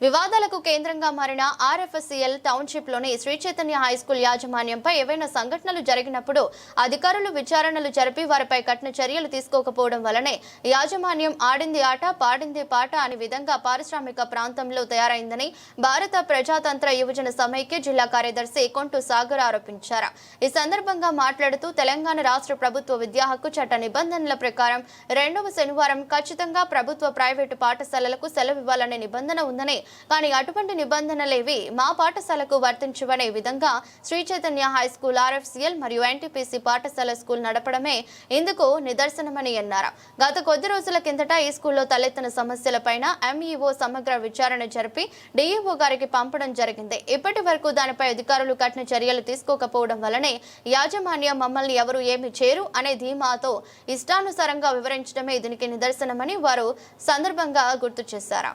వివాదాలకు కేంద్రంగా మారిన ఆర్ఎఫ్ఎస్సిఎల్ టౌన్షిప్లోని శ్రీ చైతన్య హై స్కూల్ యాజమాన్యంపై ఏవైనా సంఘటనలు జరిగినప్పుడు అధికారులు విచారణలు జరిపి వారిపై కఠిన చర్యలు తీసుకోకపోవడం వలనే యాజమాన్యం ఆడింది ఆట పాడింది పాట అనే విధంగా పారిశ్రామిక ప్రాంతంలో తయారైందని భారత ప్రజాతంత్ర యువజన సమైక్య జిల్లా కార్యదర్శి కొంటు సాగర్ ఆరోపించారు. ఈ సందర్భంగా మాట్లాడుతూ తెలంగాణ రాష్ట్ర ప్రభుత్వ విద్యా హక్కు చట్ట నిబంధనల ప్రకారం రెండవ శనివారం ఖచ్చితంగా ప్రభుత్వ ప్రైవేటు పాఠశాలలకు సెలవు ఇవ్వాలనే నిబంధన ఉందని కానీ అటువంటి నిబంధనలేవి మా పాఠశాలకు వర్తించవనే విధంగా Sri Chaitanya high school RFCL మరియు ఎన్టీపీసీ పాఠశాల స్కూల్ నడపడమే ఇందుకు నిదర్శనమని అన్నారు. గత కొద్ది రోజుల కిందట ఈ స్కూల్లో తలెత్తిన సమస్యలపైన ఎంఈఓ సమగ్ర విచారణ జరిపి డీఈఓ గారికి పంపడం జరిగింది. ఇప్పటి వరకు దానిపై అధికారులు కఠిన చర్యలు తీసుకోకపోవడం వల్లనే యాజమాన్యం మమ్మల్ని ఎవరు ఏమి చేరు అనే ధీమాతో ఇష్టానుసారంగా వివరించడమే దీనికి నిదర్శనమని వారు సందర్భంగా గుర్తు చేశారు.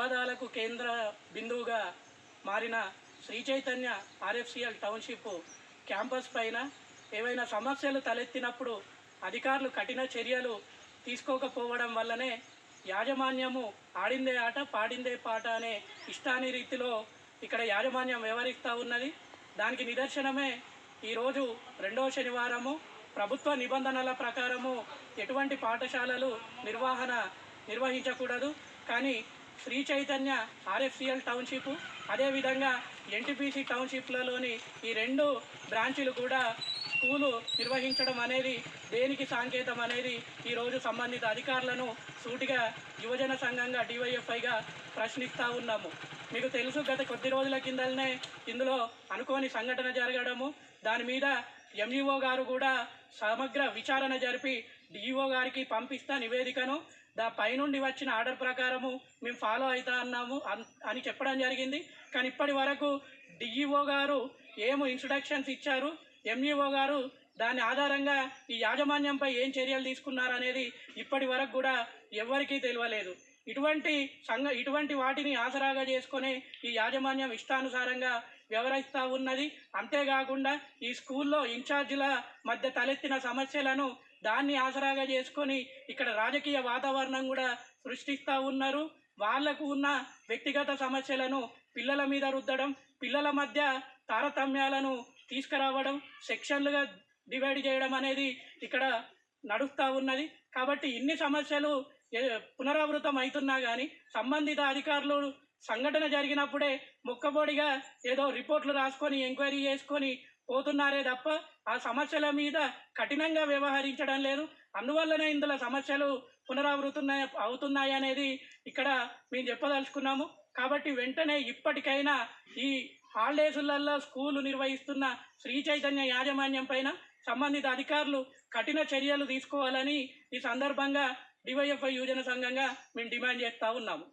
వివాదాలకు కేంద్ర బిందువుగా మారిన Sri Chaitanya RFCL township campus పైన ఏవైనా సమస్యలు తలెత్తినప్పుడు అధికారులు కఠిన చర్యలు తీసుకోకపోవడం వల్లనే యాజమాన్యము ఆడిందే ఆట పాడిందే పాట అనే ఇష్టాని రీతిలో ఇక్కడ యాజమాన్యం వ్యవహరిస్తూ ఉన్నది. దానికి నిదర్శనమే ఈరోజు రెండవ శనివారము. ప్రభుత్వ నిబంధనల ప్రకారము ఎటువంటి పాఠశాలలు నిర్వహణ నిర్వహించకూడదు. కానీ శ్రీ చైతన్య ఆర్ఎఫ్సిఎల్ టౌన్షిప్ అదేవిధంగా ఎన్టీపీసీ టౌన్షిప్లలోని ఈ రెండు బ్రాంచీలు కూడా స్కూలు నిర్వహించడం అనేది దేనికి సాంకేతం అనేది ఈరోజు సంబంధిత అధికారులను సూటిగా యువజన సంఘంగా డివైఎఫ్ఐగా ప్రశ్నిస్తూ ఉన్నాము. మీకు తెలుసు గత కొద్ది రోజుల కిందనే ఇందులో అనుకోని సంఘటన జరగడము. దాని మీద ఎంఈఓ గారు కూడా సమగ్ర విచారణ జరిపి డిఈఓ గారికి పంపిస్తా నివేదికను. దా పైనుండి వచ్చిన ఆర్డర్ ప్రకారము మేము ఫాలో అవుతా అన్నాము అన్- అని చెప్పడం జరిగింది. కానీ ఇప్పటి వరకు డిఈఓ గారు ఏమో ఇన్స్ట్రక్షన్స్ ఇచ్చారు. ఎంఈఓ గారు దాని ఆధారంగా ఈ యాజమాన్యంపై ఏం చర్యలు తీసుకున్నారనేది ఇప్పటి వరకు కూడా ఎవరికీ తెలియలేదు. ఇటువంటి సంఘ ఇటువంటి వాటిని ఆసరాగా చేసుకొని ఈ యాజమాన్యం ఇష్టానుసారంగా వ్యవహరిస్తూ ఉన్నది. అంతేకాకుండా ఈ స్కూల్లో ఇన్ఛార్జీల మధ్య తలెత్తిన సమస్యలను దాన్ని ఆసరాగా చేసుకొని ఇక్కడ రాజకీయ వాతావరణం కూడా సృష్టిస్తూ ఉన్నారు. వాళ్ళకు ఉన్న వ్యక్తిగత సమస్యలను పిల్లల మీద రుద్దడం పిల్లల మధ్య తారతమ్యాలను తీసుకురావడం సెక్షన్లుగా డివైడ్ చేయడం అనేది ఇక్కడ నడుస్తూ ఉన్నది. కాబట్టి ఇన్ని సమస్యలు పునరావృతం అవుతున్నా కానీ సంబంధిత అధికారులు సంఘటన జరిగినప్పుడే మొక్కబోడిగా ఏదో రిపోర్ట్లు రాసుకొని ఎంక్వైరీ చేసుకొని పోతున్నారే తప్ప ఆ సమస్యల మీద కఠినంగా వ్యవహరించడం లేదు. అందువల్లనే ఇందులో సమస్యలు పునరావృతున్నాయి అవుతున్నాయి అనేది ఇక్కడ మేము చెప్పదలుచుకున్నాము. కాబట్టి వెంటనే ఇప్పటికైనా ఈ హాలిడేసులలో స్కూలు నిర్వహిస్తున్న శ్రీ చైతన్య యాజమాన్యం పైన సంబంధిత అధికారులు కఠిన చర్యలు తీసుకోవాలని ఈ సందర్భంగా డివైఎఫ్ఐ యువజన సంఘంగా మేము డిమాండ్ చేస్తూ ఉన్నాము.